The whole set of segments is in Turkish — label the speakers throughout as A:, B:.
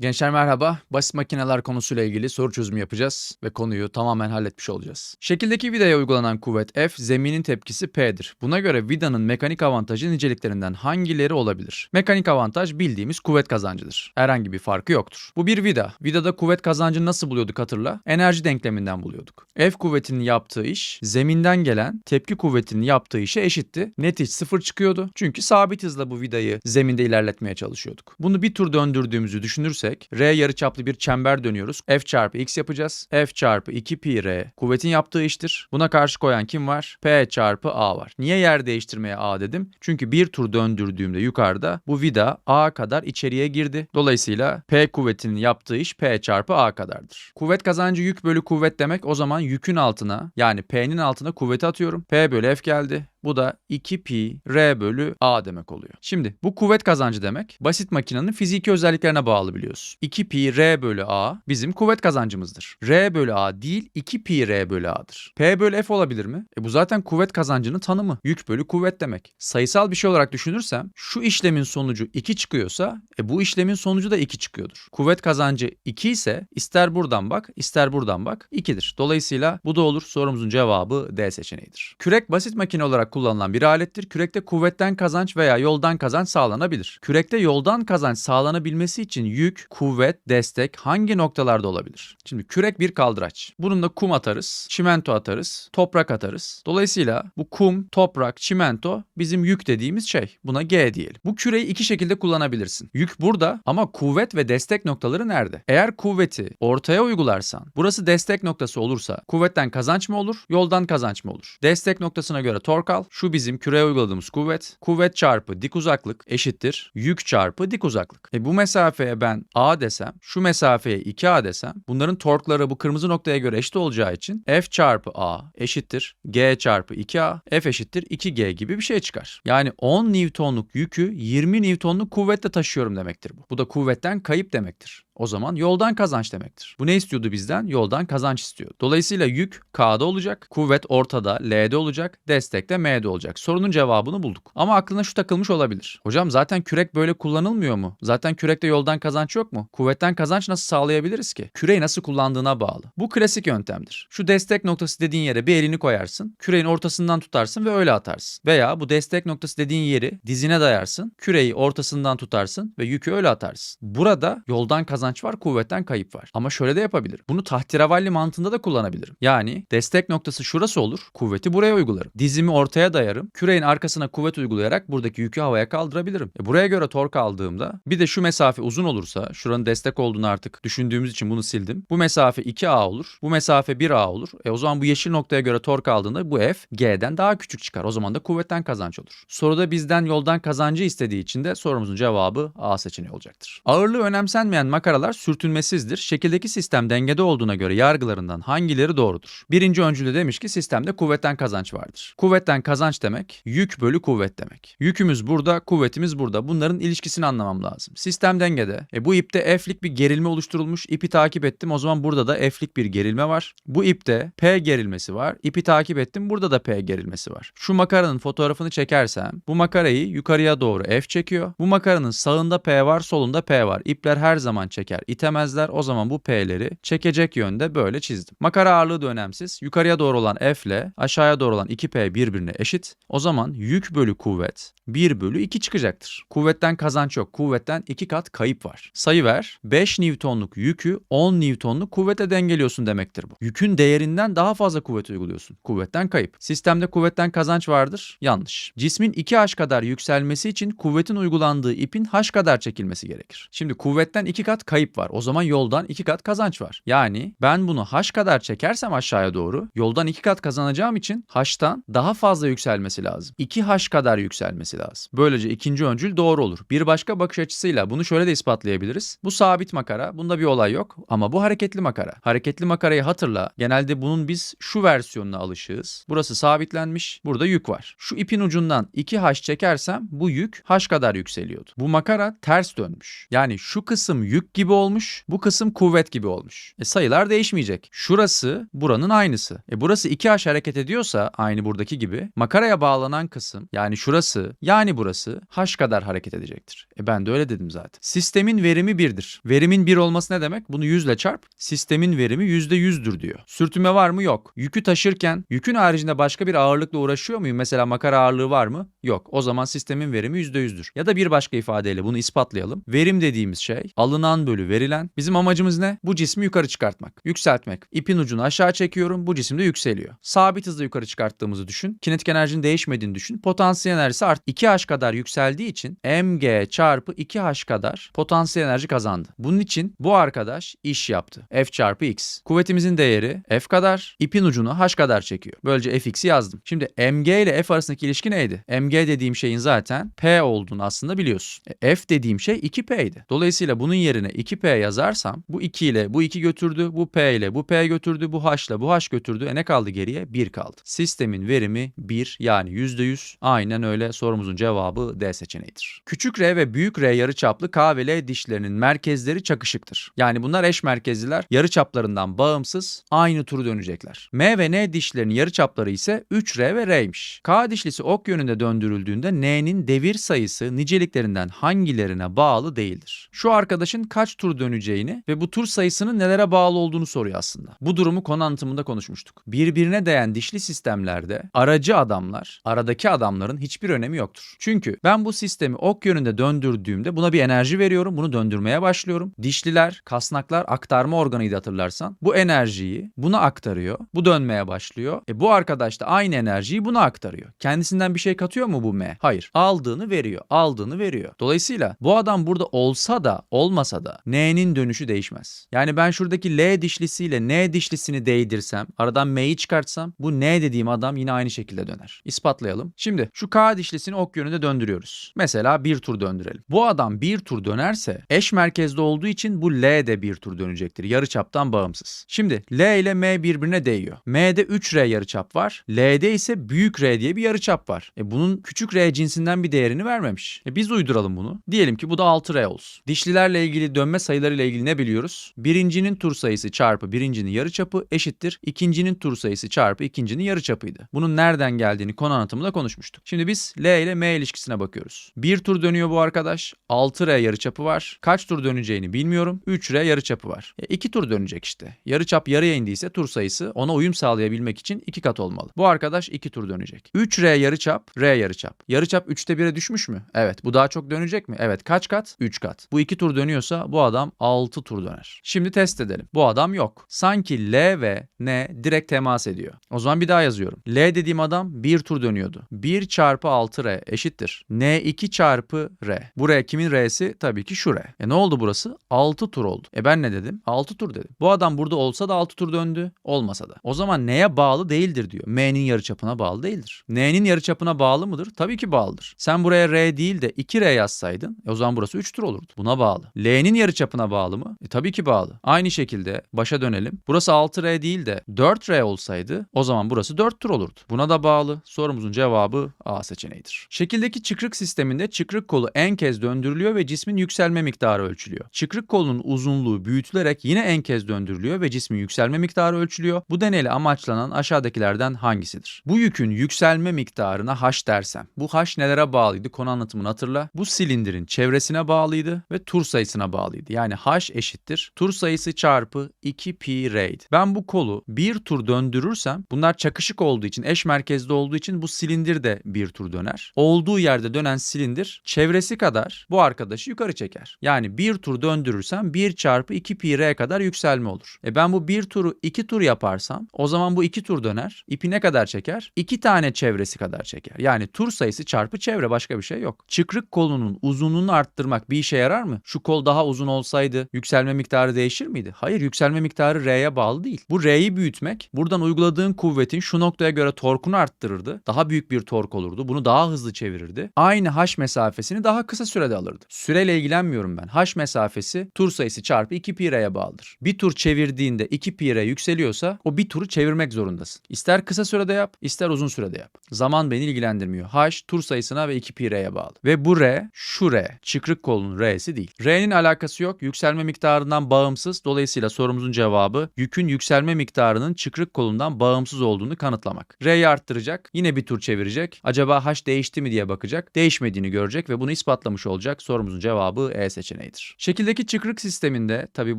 A: Gençler merhaba. Basit makineler konusuyla ilgili soru çözümü yapacağız ve konuyu tamamen halletmiş olacağız. Şekildeki vidaya uygulanan kuvvet F, zeminin tepkisi P'dir. Buna göre vidanın mekanik avantajı niceliklerinden hangileri olabilir? Mekanik avantaj bildiğimiz kuvvet kazancıdır. Herhangi bir farkı yoktur. Bu bir vida. Vidada kuvvet kazancını nasıl buluyorduk hatırla? Enerji denkleminden buluyorduk. F kuvvetinin yaptığı iş, zeminden gelen tepki kuvvetinin yaptığı işe eşitti. Net iş sıfır çıkıyordu. Çünkü sabit hızla bu vidayı zeminde ilerletmeye çalışıyorduk. Bunu bir tur döndürdüğümüzü düşünürsek R yarıçaplı bir çember dönüyoruz. F çarpı X yapacağız. F çarpı 2 pi R kuvvetin yaptığı iştir. Buna karşı koyan kim var? P çarpı A var. Niye yer değiştirmeye A dedim? Çünkü bir tur döndürdüğümde yukarıda bu vida A kadar içeriye girdi. Dolayısıyla P kuvvetinin yaptığı iş P çarpı A kadardır. Kuvvet kazancı yük bölü kuvvet demek. O zaman yükün altına yani P'nin altına kuvveti atıyorum. P bölü F geldi. Bu da 2 pi r bölü a demek oluyor. Şimdi bu kuvvet kazancı demek basit makinenin fiziki özelliklerine bağlı biliyoruz. 2 pi r bölü a bizim kuvvet kazancımızdır. r bölü a değil 2 pi r bölü a'dır. P bölü f olabilir mi? E bu zaten kuvvet kazancının tanımı. Yük bölü kuvvet demek. Sayısal bir şey olarak düşünürsem şu işlemin sonucu 2 çıkıyorsa e bu işlemin sonucu da 2 çıkıyordur. Kuvvet kazancı 2 ise ister buradan bak ister buradan bak 2'dir. Dolayısıyla bu da olur. Sorumuzun cevabı D seçeneğidir. Kürek basit makine olarak kullanılan bir alettir. Kürekte kuvvetten kazanç veya yoldan kazanç sağlanabilir. Kürekte yoldan kazanç sağlanabilmesi için yük, kuvvet, destek hangi noktalarda olabilir? Şimdi kürek bir kaldıraç. Bununla kum atarız, çimento atarız, toprak atarız. Dolayısıyla bu kum, toprak, çimento bizim yük dediğimiz şey. Buna G diyelim. Bu küreyi iki şekilde kullanabilirsin. Yük burada ama kuvvet ve destek noktaları nerede? Eğer kuvveti ortaya uygularsan, burası destek noktası olursa kuvvetten kazanç mı olur, yoldan kazanç mı olur? Destek noktasına göre tork al. Şu bizim küreye uyguladığımız kuvvet. Kuvvet çarpı dik uzaklık eşittir yük çarpı dik uzaklık. E bu mesafeye ben A desem, şu mesafeye 2A desem, bunların torkları bu kırmızı noktaya göre eşit olacağı için F çarpı A eşittir G çarpı 2A, F eşittir 2G gibi bir şey çıkar. Yani 10 Newton'luk yükü 20 Newton'luk kuvvetle taşıyorum demektir bu. Bu da kuvvetten kayıp demektir. O zaman yoldan kazanç demektir. Bu ne istiyordu bizden? Yoldan kazanç istiyordu. Dolayısıyla yük K'da olacak, kuvvet ortada L'de olacak, destek de M'de olacak. Sorunun cevabını bulduk. Ama aklına şu takılmış olabilir. Hocam zaten kürek böyle kullanılmıyor mu? Zaten kürekte yoldan kazanç yok mu? Kuvvetten kazanç nasıl sağlayabiliriz ki? Küreği nasıl kullandığına bağlı. Bu klasik yöntemdir. Şu destek noktası dediğin yere bir elini koyarsın, küreğin ortasından tutarsın ve öyle atarsın. Veya bu destek noktası dediğin yeri dizine dayarsın, küreği ortasından tutarsın ve yükü öyle atarsın. Burada yoldan kazanç var, kuvvetten kayıp var. Ama şöyle de yapabilirim. Bunu tahtiravalli mantığında da kullanabilirim. Yani destek noktası şurası olur, kuvveti buraya uygularım. Dizimi ortaya dayarım, küreğin arkasına kuvvet uygulayarak buradaki yükü havaya kaldırabilirim. E buraya göre tork aldığımda bir de şu mesafe uzun olursa, şuranın destek olduğunu artık düşündüğümüz için bunu sildim. Bu mesafe 2A olur, bu mesafe 1A olur. E o zaman bu yeşil noktaya göre tork aldığında bu F G'den daha küçük çıkar. O zaman da kuvvetten kazanç olur. Soruda bizden yoldan kazancı istediği için de sorumuzun cevabı A seçeneği olacaktır. Ağırlığı önemsenmeyen makaralar sürtünmesizdir. Şekildeki sistem dengede olduğuna göre yargılarından hangileri doğrudur? Birinci öncülde demiş ki sistemde kuvvetten kazanç vardır. Kuvvetten kazanç demek yük bölü kuvvet demek. Yükümüz burada, kuvvetimiz burada. Bunların ilişkisini anlamam lazım. Sistem dengede. E bu ipte F'lik bir gerilme oluşturulmuş. İpi takip ettim. O zaman burada da F'lik bir gerilme var. Bu ipte P gerilmesi var. İpi takip ettim. Burada da P gerilmesi var. Şu makaranın fotoğrafını çekersem bu makarayı yukarıya doğru F çekiyor. Bu makaranın sağında P var, solunda P var. İpler her zaman çeker. İtemezler. O zaman bu P'leri çekecek yönde böyle çizdim. Makara ağırlığı da önemsiz. Yukarıya doğru olan F ile aşağıya doğru olan 2P birbirine eşit. O zaman yük bölü kuvvet 1 bölü 2 çıkacaktır. Kuvvetten kazanç yok. Kuvvetten 2 kat kayıp var. Sayı ver. 5 Newton'luk yükü 10 Newton'luk kuvvete dengeliyorsun demektir bu. Yükün değerinden daha fazla kuvvet uyguluyorsun. Kuvvetten kayıp. Sistemde kuvvetten kazanç vardır. Yanlış. Cismin 2H kadar yükselmesi için kuvvetin uygulandığı ipin H kadar çekilmesi gerekir. Şimdi kuvvetten 2 kat kayıp var. O zaman yoldan 2 kat kazanç var. Yani ben bunu H kadar çekersem aşağıya doğru yoldan 2 kat kazanacağım için H'tan daha fazla yükselmesi lazım. 2H kadar yükselmesi lazım. Böylece ikinci öncül doğru olur. Bir başka bakış açısıyla bunu şöyle de ispatlayabiliriz. Bu sabit makara. Bunda bir olay yok. Ama bu hareketli makara. Hareketli makarayı hatırla. Genelde bunun biz şu versiyonuna alışığız. Burası sabitlenmiş. Burada yük var. Şu ipin ucundan 2H çekersem bu yük H kadar yükseliyordu. Bu makara ters dönmüş. Yani şu kısım yük gibi gibi olmuş. Bu kısım kuvvet gibi olmuş. E sayılar değişmeyecek. Şurası buranın aynısı. E burası 2H hareket ediyorsa aynı buradaki gibi makaraya bağlanan kısım yani şurası yani burası H kadar hareket edecektir. E ben de öyle dedim zaten. Sistemin verimi birdir. Verimin bir olması ne demek? Bunu 100 ile çarp. Sistemin verimi %100'dür diyor. Sürtünme var mı? Yok. Yükü taşırken yükün haricinde başka bir ağırlıkla uğraşıyor muyum? Mesela makara ağırlığı var mı? Yok. O zaman sistemin verimi %100'dür. Ya da bir başka ifadeyle bunu ispatlayalım. Verim dediğimiz şey alınan bölü verilen. Bizim amacımız ne? Bu cismi yukarı çıkartmak, yükseltmek. İpin ucunu aşağı çekiyorum. Bu cisim de yükseliyor. Sabit hızla yukarı çıkarttığımızı düşün. Kinetik enerjinin değişmediğini düşün. Potansiyel enerjisi art 2H kadar yükseldiği için mg çarpı 2H kadar potansiyel enerji kazandı. Bunun için bu arkadaş iş yaptı. F çarpı X. Kuvvetimizin değeri F kadar, ipin ucunu H kadar çekiyor. Böylece Fx'i yazdım. Şimdi mg ile F arasındaki ilişki neydi? mg dediğim şeyin zaten P olduğunu aslında biliyorsun. E, F dediğim şey 2P'ydi. Dolayısıyla bunun yerine 2P yazarsam bu 2 ile bu 2 götürdü, bu P ile bu P götürdü, bu H ile bu H götürdü. E ne kaldı geriye? 1 kaldı. Sistemin verimi 1 yani %100. Aynen öyle sorumuzun cevabı D seçeneğidir. Küçük R ve büyük R yarıçaplı K ve L dişlerinin merkezleri çakışıktır. Yani bunlar eş merkezliler. Yarıçaplarından bağımsız aynı turu dönecekler. M ve N dişlerinin yarıçapları ise 3R ve R'ymiş. K dişlisi ok yönünde döndürüldüğünde N'nin devir sayısı niceliklerinden hangilerine bağlı değildir. Şu arkadaşın kaç tur döneceğini ve bu tur sayısının nelere bağlı olduğunu soruyor aslında. Bu durumu konu anlatımında konuşmuştuk. Birbirine değen dişli sistemlerde aracı adamlar, aradaki adamların hiçbir önemi yoktur. Çünkü ben bu sistemi ok yönünde döndürdüğümde buna bir enerji veriyorum, bunu döndürmeye başlıyorum. Dişliler, kasnaklar aktarma organıydı hatırlarsan. Bu enerjiyi buna aktarıyor, bu dönmeye başlıyor. E bu arkadaş da aynı enerjiyi buna aktarıyor. Kendisinden bir şey katıyor mu bu M? Hayır. Aldığını veriyor, aldığını veriyor. Dolayısıyla bu adam burada olsa da olmasa da N'nin dönüşü değişmez. Yani ben şuradaki L dişlisiyle N dişlisini değdirsem, aradan M'yi çıkartsam bu N dediğim adam yine aynı şekilde döner. İspatlayalım. Şimdi şu K dişlisini ok yönünde döndürüyoruz. Mesela bir tur döndürelim. Bu adam bir tur dönerse eş merkezde olduğu için bu L de bir tur dönecektir. Yarıçaptan bağımsız. Şimdi L ile M birbirine değiyor. M'de 3R yarıçap var. L'de ise büyük R diye bir yarıçap var. E bunun küçük R cinsinden bir değerini vermemiş. E biz uyduralım bunu. Diyelim ki bu da 6R olsun. Dişlilerle ilgili dönme sayılarıyla ilgili ne biliyoruz? Birincinin tur sayısı çarpı birincinin yarıçapı eşittir. İkincinin tur sayısı çarpı ikincinin yarıçapıydı. Bunun nereden geldiğini konu anlatımında konuşmuştuk. Şimdi biz L ile M ilişkisine bakıyoruz. Bir tur dönüyor bu arkadaş. 6R yarıçapı var. Kaç tur döneceğini bilmiyorum. 3R yarıçapı var. E 2 tur dönecek işte. Yarıçap yarıya indiyse tur sayısı ona uyum sağlayabilmek için 2 kat olmalı. Bu arkadaş 2 tur dönecek. 3R yarıçap, R yarıçap. Yarıçap 3'te 1'e düşmüş mü? Evet. Bu daha çok dönecek mi? Evet. Kaç kat? 3 kat. Bu 2 tur dönüyorsa bu adam 6 tur döner. Şimdi test edelim. Bu adam yok. Sanki L ve N direkt temas ediyor. O zaman bir daha yazıyorum. L dediğim adam 1 tur dönüyordu. 1 çarpı 6R eşittir. N2 çarpı R. Bu R kimin R'si? Tabii ki şu R. E ne oldu burası? 6 tur oldu. E ben ne dedim? 6 tur dedim. Bu adam burada olsa da 6 tur döndü. Olmasa da. O zaman neye bağlı değildir diyor. M'nin yarıçapına bağlı değildir. N'nin yarıçapına bağlı mıdır? Tabii ki bağlıdır. Sen buraya R değil de 2R yazsaydın e o zaman burası 3 tur olurdu. Buna bağlı. L'nin yarıçapına bağlı mı? E tabii ki bağlı. Aynı şekilde başa dönelim. Burası 6R değil de 4R olsaydı o zaman burası 4 tur olurdu. Buna da bağlı. Sorumuzun cevabı A seçeneğidir. Şekildeki çıkrık sisteminde çıkrık kolu en kez döndürülüyor ve cismin yükselme miktarı ölçülüyor. Çıkrık kolunun uzunluğu büyütülerek yine en kez döndürülüyor ve cismin yükselme miktarı ölçülüyor. Bu deneyle amaçlanan aşağıdakilerden hangisidir? Bu yükün yükselme miktarına H dersem. Bu H nelere bağlıydı? Konu anlatımını hatırla. Bu silindirin çevresine bağlıydı ve tur sayısına bağlıydı. Yani H eşittir. Tur sayısı çarpı 2 pi r'ydi. Ben bu kolu bir tur döndürürsem bunlar çakışık olduğu için eş merkezde olduğu için bu silindir de bir tur döner. Olduğu yerde dönen silindir çevresi kadar bu arkadaşı yukarı çeker. Yani bir tur döndürürsem 1 çarpı 2 pi r kadar yükselme olur. E ben bu bir turu 2 tur yaparsam o zaman bu 2 tur döner. İpi ne kadar çeker? 2 tane çevresi kadar çeker. Yani tur sayısı çarpı çevre başka bir şey yok. Çıkrık kolunun uzunluğunu arttırmak bir işe yarar mı? Şu kol daha uzun olsaydı yükselme miktarı değişir miydi? Hayır yükselme miktarı R'ye bağlı değil. Bu R'yi büyütmek buradan uyguladığın kuvvetin şu noktaya göre torkunu arttırırdı. Daha büyük bir tork olurdu. Bunu daha hızlı çevirirdi. Aynı H mesafesini daha kısa sürede alırdı. Süreyle ilgilenmiyorum ben. H mesafesi tur sayısı çarpı 2 pi R'ye bağlıdır. Bir tur çevirdiğinde 2 pi R yükseliyorsa o bir turu çevirmek zorundasın. İster kısa sürede yap, ister uzun sürede yap. Zaman beni ilgilendirmiyor. H tur sayısına ve 2 pi R'ye bağlı. Ve bu R şu R. Çıkrık kolunun R'si değil. R'nin alakası alakası yok. Yükselme miktarından bağımsız. Dolayısıyla sorumuzun cevabı yükün yükselme miktarının çıkrık kolundan bağımsız olduğunu kanıtlamak. R'yi arttıracak. Yine bir tur çevirecek. Acaba H değişti mi diye bakacak. Değişmediğini görecek ve bunu ispatlamış olacak. Sorumuzun cevabı E seçeneğidir. Şekildeki çıkrık sisteminde tabi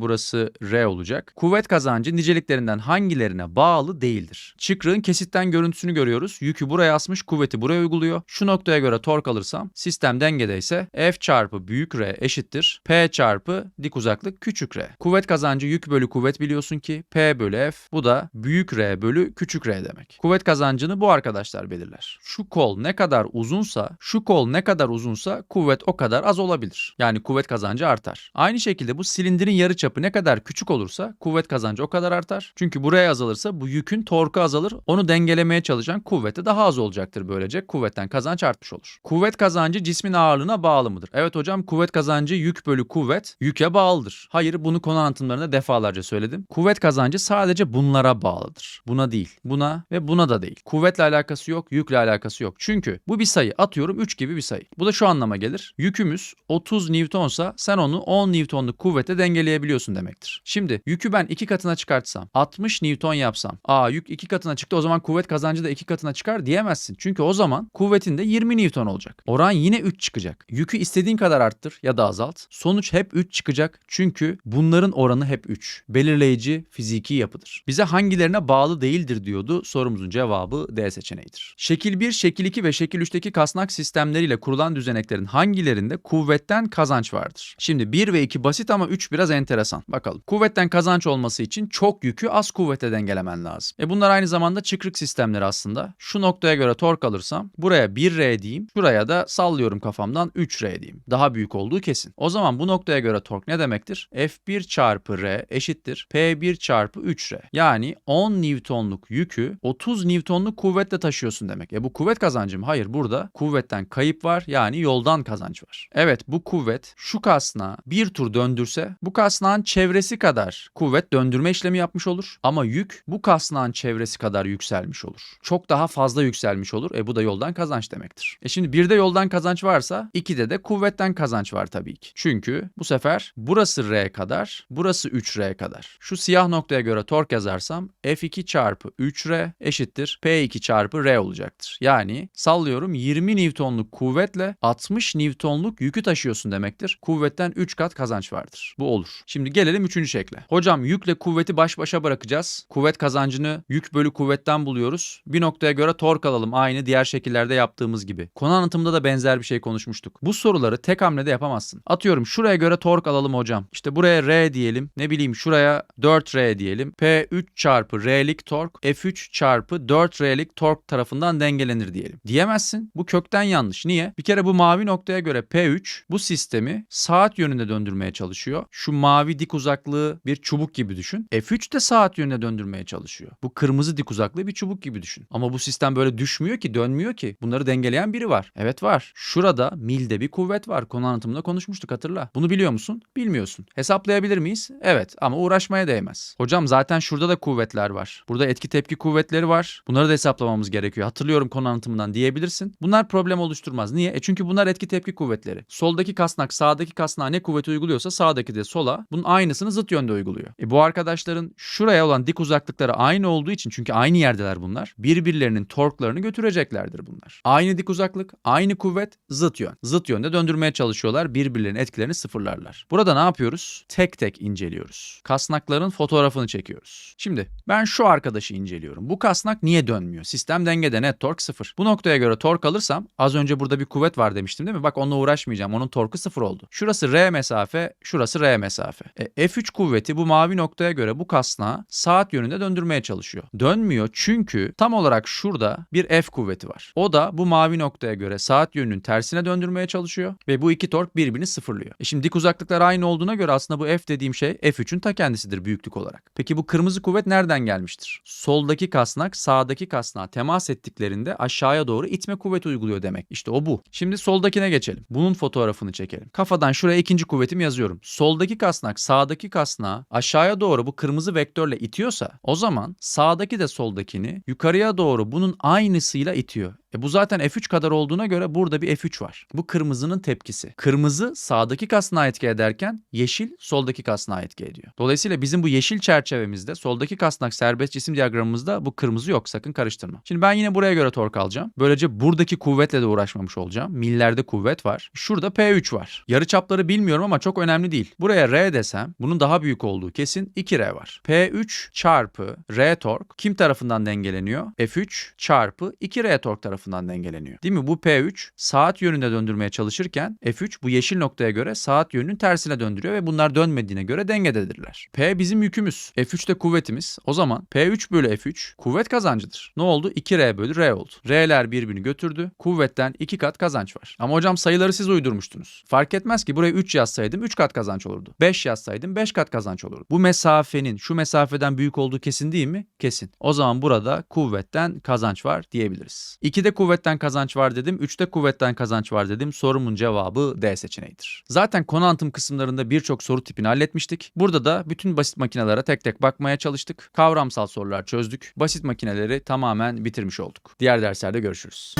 A: burası R olacak. Kuvvet kazancı niceliklerinden hangilerine bağlı değildir? Çıkrığın kesitten görüntüsünü görüyoruz. Yükü buraya asmış, kuvveti buraya uyguluyor. Şu noktaya göre tork alırsam sistem dengedeyse F çarpı büyük R eşittir. P çarpı dik uzaklık küçük R. Kuvvet kazancı yük bölü kuvvet biliyorsun ki P bölü F. Bu da büyük R bölü küçük R demek. Kuvvet kazancını bu arkadaşlar belirler. Şu kol ne kadar uzunsa, şu kol ne kadar uzunsa kuvvet o kadar az olabilir. Yani kuvvet kazancı artar. Aynı şekilde bu silindirin yarıçapı ne kadar küçük olursa kuvvet kazancı o kadar artar. Çünkü buraya azalırsa bu yükün torku azalır. Onu dengelemeye çalışan kuvveti daha az olacaktır böylece. Kuvvetten kazanç artmış olur. Kuvvet kazancı cismin ağırlığına bağlı mıdır? Evet hocam kuvvet kazancı yük bölü kuvvet yüke bağlıdır. Hayır bunu konu anlatımlarında defalarca söyledim. Kuvvet kazancı sadece bunlara bağlıdır. Buna değil. Buna ve buna da değil. Kuvvetle alakası yok, yükle alakası yok. Çünkü bu bir sayı. Atıyorum 3 gibi bir sayı. Bu da şu anlama gelir. Yükümüz 30 Newtonsa sen onu 10 Newtonluk kuvvete dengeleyebiliyorsun demektir. Şimdi yükü ben 2 katına çıkartsam, 60 Newton yapsam, aa yük 2 katına çıktı o zaman kuvvet kazancı da 2 katına çıkar diyemezsin. Çünkü o zaman kuvvetin de 20 Newton olacak. Oran yine 3 çıkacak. Yükü istediğin kadar arttır ya da azalt. Sonuç hep 3 çıkacak. Çünkü bunların oranı hep 3. Belirleyici fiziki yapıdır. Bize hangilerine bağlı değildir diyordu. Sorumuzun cevabı D seçeneğidir. Şekil 1, şekil 2 ve şekil 3'teki kasnak sistemleriyle kurulan düzeneklerin hangilerinde kuvvetten kazanç vardır? Şimdi 1 ve 2 basit ama 3 biraz enteresan. Bakalım. Kuvvetten kazanç olması için çok yükü az kuvvete dengelemen lazım. E bunlar aynı zamanda çıkrık sistemleri aslında. Şu noktaya göre tork alırsam buraya 1R diyeyim. Şuraya da sallıyorum kafamdan 3R diyeyim. Daha büyük olduğu kesin. O zaman bu noktaya göre tork ne demektir? F1 çarpı R eşittir P1 çarpı 3R. Yani 10 Newtonluk yükü 30 Newtonluk kuvvetle taşıyorsun demek. E bu kuvvet kazancı mı? Hayır burada kuvvetten kayıp var yani yoldan kazanç var. Evet bu kuvvet şu kasnağı bir tur döndürse bu kasnağın çevresi kadar kuvvet döndürme işlemi yapmış olur. Ama yük bu kasnağın çevresi kadar yükselmiş olur. Çok daha fazla yükselmiş olur. E bu da yoldan kazanç demektir. E şimdi bir de yoldan kazanç varsa ikide de kuvvetten kazanç var tabii ki. Çünkü bu sefer burası R kadar, burası 3R kadar. Şu siyah noktaya göre tork yazarsam F2 çarpı 3R eşittir P2 çarpı R olacaktır. Yani sallıyorum 20 Newtonluk kuvvetle 60 Newtonluk yükü taşıyorsun demektir. Kuvvetten 3 kat kazanç vardır. Bu olur. Şimdi gelelim 3. şekle. Hocam yükle kuvveti baş başa bırakacağız. Kuvvet kazancını yük bölü kuvvetten buluyoruz. Bir noktaya göre tork alalım aynı diğer şekillerde yaptığımız gibi. Konu anlatımında da benzer bir şey konuşmuştuk. Bu soruları tek hamlede yapamazsın. Atıyorum şuraya göre tork alalım hocam. İşte buraya R diyelim. Ne bileyim şuraya 4R diyelim. P3 çarpı R'lik tork F3 çarpı 4R'lik tork tarafından dengelenir diyelim. Diyemezsin. Bu kökten yanlış. Niye? Bir kere bu mavi noktaya göre P3 bu sistemi saat yönünde döndürmeye çalışıyor. Şu mavi dik uzaklığı bir çubuk gibi düşün. F3 de saat yönünde döndürmeye çalışıyor. Bu kırmızı dik uzaklığı bir çubuk gibi düşün. Ama bu sistem böyle düşmüyor ki, dönmüyor ki. Bunları dengeleyen biri var. Evet var. Şurada milde bir kuvvet var. Konu anlatımında konuşmuştuk hatırla. Bunu biliyor musun? Bilmiyorsun. Hesaplayabilir miyiz? Evet ama uğraşmaya değmez. Hocam zaten şurada da kuvvetler var. Burada etki tepki kuvvetleri var. Bunları da hesaplamamız gerekiyor. Hatırlıyorum konu anlatımından diyebilirsin. Bunlar problem oluşturmaz. Niye? E çünkü bunlar etki tepki kuvvetleri. Soldaki kasnak sağdaki kasnağa ne kuvveti uyguluyorsa sağdaki de sola bunun aynısını zıt yönde uyguluyor. E bu arkadaşların şuraya olan dik uzaklıkları aynı olduğu için çünkü aynı yerdeler bunlar. Birbirlerinin torklarını götüreceklerdir bunlar. Aynı dik uzaklık, aynı kuvvet, zıt yön. Zıt yönde döndürmeye çalışıyorlar. Birbirlerinin etkilerini sıfırlarlar. Burada ne yapıyoruz? Tek tek inceliyoruz. Kasnakların fotoğrafını çekiyoruz. Şimdi ben şu arkadaşı inceliyorum. Bu kasnak niye dönmüyor? Sistem dengede net tork sıfır. Bu noktaya göre tork alırsam az önce burada bir kuvvet var demiştim değil mi? Bak onunla uğraşmayacağım. Onun torku sıfır oldu. Şurası R mesafe, şurası R mesafe. E, F3 kuvveti bu mavi noktaya göre bu kasnağı saat yönünde döndürmeye çalışıyor. Dönmüyor çünkü tam olarak şurada bir F kuvveti var. O da bu mavi noktaya göre saat yönünün tersine döndürmeye çalışıyor ve bu iki tork birbirini sıfırlıyor. E şimdi dik uzaklıklar aynı olduğuna göre aslında bu F dediğim şey F3'ün ta kendisidir büyüklük olarak. Peki bu kırmızı kuvvet nereden gelmiştir? Soldaki kasnak sağdaki kasnağa temas ettiklerinde aşağıya doğru itme kuvveti uyguluyor demek. İşte o bu. Şimdi soldakine geçelim. Bunun fotoğrafını çekelim. Kafadan şuraya ikinci kuvvetimi yazıyorum. Soldaki kasnak sağdaki kasnağı aşağıya doğru bu kırmızı vektörle itiyorsa o zaman sağdaki de soldakini yukarıya doğru bunun aynısıyla itiyor. E bu zaten F3 kadar olduğuna göre burada bir F3 var. Bu kırmızının tepkisi. Kırmızı sağdaki kasnağa etki ederken yeşil soldaki kasnağa etki ediyor. Dolayısıyla bizim bu yeşil çerçevemizde soldaki kasnak serbest cisim diyagramımızda bu kırmızı yok sakın karıştırma. Şimdi ben yine buraya göre tork alacağım. Böylece buradaki kuvvetle de uğraşmamış olacağım. Millerde kuvvet var. Şurada P3 var. Yarıçapları bilmiyorum ama çok önemli değil. Buraya R desem bunun daha büyük olduğu kesin 2R var. P3 çarpı R tork kim tarafından dengeleniyor? F3 çarpı 2R tork tarafından dengeleniyor. Değil mi? Bu P3 saat yönünde döndürmeye çalışırken F3 bu yeşil noktaya göre saat yönünün tersine döndürüyor ve bunlar dönmediğine göre dengededirler. P bizim yükümüz. F3 de kuvvetimiz. O zaman P3 bölü F3 kuvvet kazancıdır. Ne oldu? 2R bölü R oldu. R'ler birbirini götürdü. Kuvvetten 2 kat kazanç var. Ama hocam sayıları siz uydurmuştunuz. Fark etmez ki buraya 3 yazsaydım 3 kat kazanç olurdu. 5 yazsaydım 5 kat kazanç olurdu. Bu mesafenin şu mesafeden büyük olduğu kesin değil mi? Kesin. O zaman burada kuvvetten kazanç var diyebiliriz. 2'de kuvvetten kazanç var dedim. 3'te kuvvetten kazanç var dedim. Sorumun cevabı D seçeneğidir. Zaten konu anlatım kısımlarında birçok soru tipini halletmiştik. Burada da bütün basit makinelere tek tek bakmaya çalıştık. Kavramsal sorular çözdük. Basit makineleri tamamen bitirmiş olduk. Diğer derslerde görüşürüz.